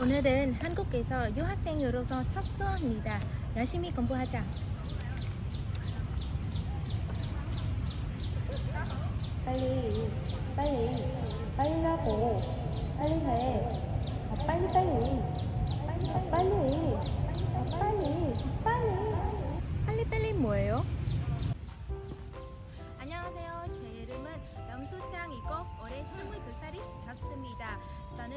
오늘은 한국에서 유학생으로서 첫 수업입니다. 열심히 공부하자. 빨리 빨리 빨리라고 빨리 해 아, 빨리 빨리 아, 빨리 아, 빨리 빨리 빨리 빨리 뭐예요? 안녕하세요. 제 이름은 수창이고 올해 22살이 되었습니다. 저는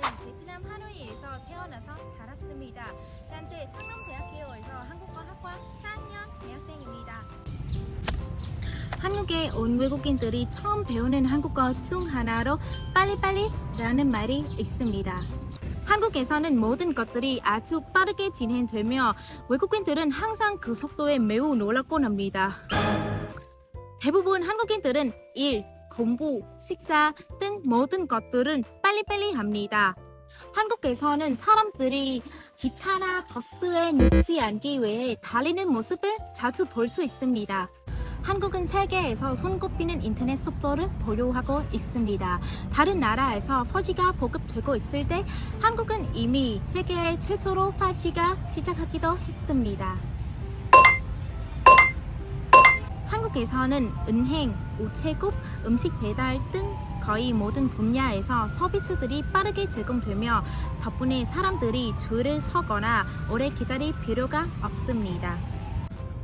베트남 하노이에서 태어나서 자랐습니다. 현재 상남대학교에서 한국어 학과 4학년 대학생입니다. 한국에 온 외국인들이 처음 배우는 한국어 중 하나로 빨리빨리 라는 말이 있습니다. 한국에서는 모든 것들이 아주 빠르게 진행되며 외국인들은 항상 그 속도에 매우 놀랍곤 합니다. 대부분 한국인들은 일, 공부, 식사 등 모든 것들은 빨리빨리 합니다. 한국에서는 사람들이 기차나 버스에 늦지 않기 위해 달리는 모습을 자주 볼 수 있습니다. 한국은 세계에서 손꼽히는 인터넷 속도를 보유하고 있습니다. 다른 나라에서 4G가 보급되고 있을 때 한국은 이미 세계 최초로 5G가 시작하기도 했습니다. 한국에서는 은행, 우체국, 음식 배달 등 거의 모든 분야에서 서비스들이 빠르게 제공되며 덕분에 사람들이 줄을 서거나 오래 기다릴 필요가 없습니다.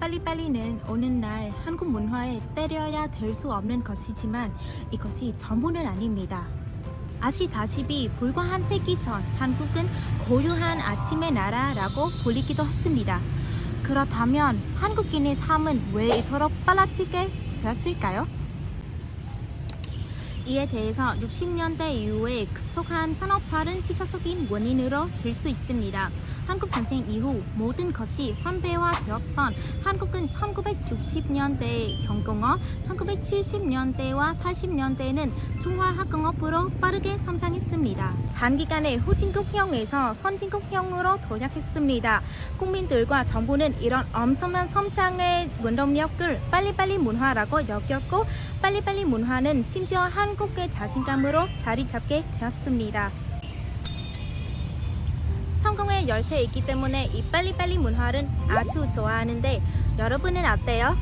빨리빨리는 오늘날 한국 문화에 때려야 될 수 없는 것이지만 이것이 전부는 아닙니다. 아시다시피 불과 한 세기 전 한국은 고요한 아침의 나라라고 불리기도 했습니다. 그렇다면 한국인의 삶은 왜 이토록 빨라지게 되었을까요? 이에 대해서 60년대 이후에 급속한 산업화는 직접적인 원인으로 들 수 있습니다. 한국 전쟁 이후 모든 것이 환배화되었던 한국은 1960년대 경공업, 1970년대와 80년대에는 중화학공업으로 빠르게 성장했습니다. 단기간에 후진국형에서 선진국형으로 도약했습니다. 국민들과 정부는 이런 엄청난 성장의 원동력을 빨리빨리 문화라고 여겼고 빨리빨리 문화는 심지어 한국의 자신감으로 자리 잡게 되었습니다. 성공의 열쇠이기 때문에 이 빨리빨리 문화를 아주 좋아하는데 여러분은 어때요?